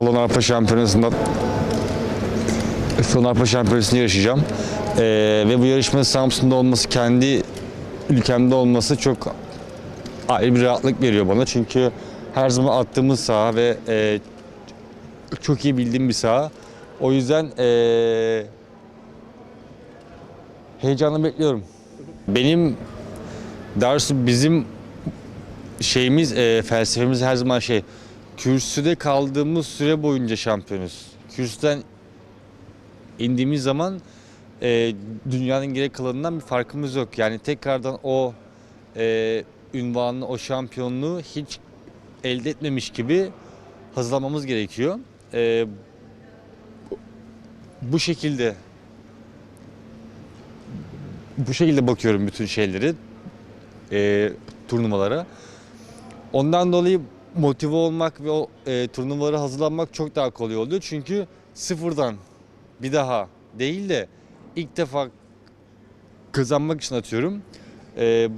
Olan Avrupa Şampiyonası'nda Son Avrupa Şampiyonası'nda yarışacağım. Ee, ve bu yarışmanın Samsun'da olması, kendi ülkemde olması çok ayrı bir rahatlık veriyor bana. Çünkü her zaman attığımız saha ve e, çok iyi bildiğim bir saha. O yüzden e, heyecanla bekliyorum. Benim Darsu bizim şeyimiz, e, felsefemiz her zaman şey, kürsüde kaldığımız süre boyunca şampiyonuz. Kürsüden indiğimiz zaman e, dünyanın geri kalanından bir farkımız yok. Yani tekrardan o e, ünvanı, o şampiyonluğu hiç elde etmemiş gibi hazırlamamız gerekiyor. E, bu şekilde bu şekilde bakıyorum bütün şeyleri, e, turnuvalara. Ondan dolayı motive olmak ve o e, turnuvalara hazırlanmak çok daha kolay oluyor. Çünkü sıfırdan bir daha değil de ilk defa kazanmak için atıyorum. E,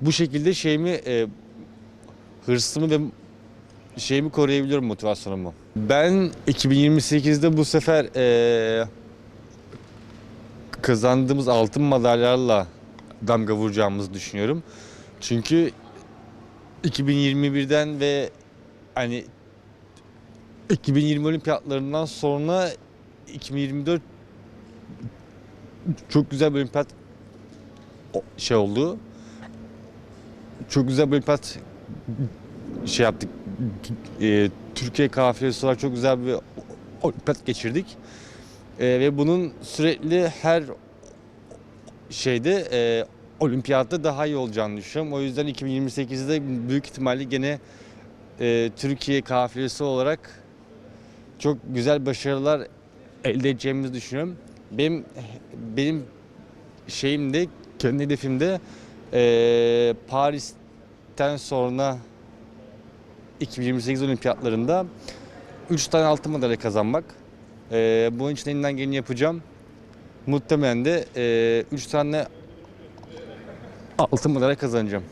bu şekilde şeyimi e, hırsımı ve şeyimi koruyabiliyorum motivasyonumu. Ben 2028'de bu sefer e, kazandığımız altın madalyalarla damga vuracağımızı düşünüyorum. Çünkü 2021'den ve hani 2020 olimpiyatlarından sonra 2024 çok güzel bir olimpiyat şey oldu. Çok güzel bir olimpiyat şey yaptık. E, Türkiye kafilesi olarak çok güzel bir olimpiyat geçirdik. E, ve bunun sürekli her şeyde e, olimpiyatta daha iyi olacağını düşünüyorum. O yüzden 2028'de büyük ihtimalle gene e, Türkiye kafilesi olarak çok güzel başarılar elde edeceğimizi düşünüyorum. Benim benim şeyimde kendi hedefimde e, Paris'ten sonra 2028 olimpiyatlarında 3 tane altın madalya kazanmak. E, bunun için elinden geleni yapacağım. Muhtemelen de 3 tane altın madalya kazanacağım.